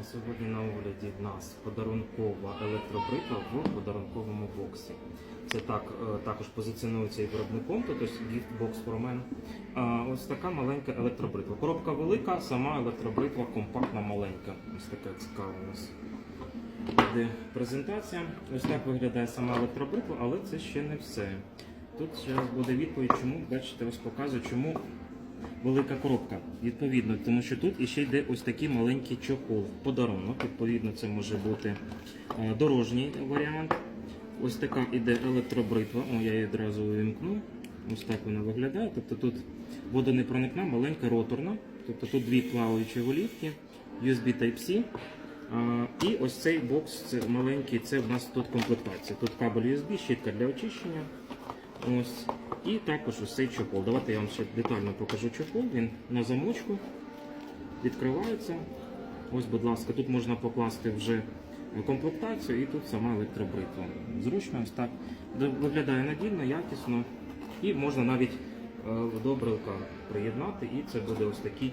Е, Сьогодні на огляді в нас подарункова електробритва в подарунковому боксі. Це так е, також позиціонується і виробником, тобто men. А, Ось така маленька електробритва. Коробка велика, сама електробритва компактна маленька. Ось така цікава у нас буде презентація. Ось так виглядає сама електробритва, але це ще не все. Тут зараз буде відповідь, чому бачите, ось показую, чому велика коробка. Відповідно, тому що тут іще йде ось такий маленький чохол. Подарунок. Відповідно, це може бути е, дорожній варіант. Ось така іде електробритва. О, я її одразу увімкну. Ось так вона виглядає. Тобто тут водонепроникна, маленька роторна. Тобто тут дві плаваючі голівки, USB Type-C. А, і ось цей бокс це маленький, це в нас тут комплектація. Тут кабель USB, щітка для очищення. Ось. І також ось цей чохол. Давайте я вам ще детально покажу чохол. Він на замочку відкривається. Ось, будь ласка, тут можна покласти вже комплектацію і тут сама електробритва. Зручно ось так. Виглядає надійно, якісно і можна навіть е, добре приєднати, і це буде ось такий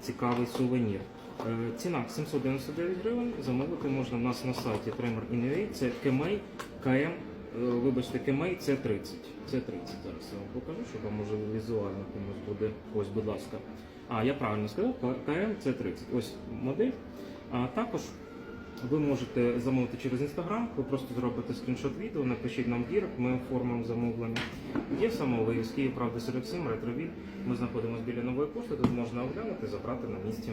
цікавий сувенір. Е, Ціна 799 гривень. Замовити можна в нас на сайті Tremor Innovate. Це Кемей КМ. Е, Вибачте, Кемей це 30. Це 30 зараз я вам покажу, щоб вам може візуально комусь буде. Ось, будь ласка. А, я правильно сказав, КМ це 30. Ось модель. А також ви можете замовити через інстаграм, ви просто зробите скріншот відео, напишіть нам в дірект, ми оформимо замовлення. Є самовиїзд, Київ, правда, 47, ретровіль. Ми знаходимося біля нової пошти, тут можна оглянути, забрати на місці.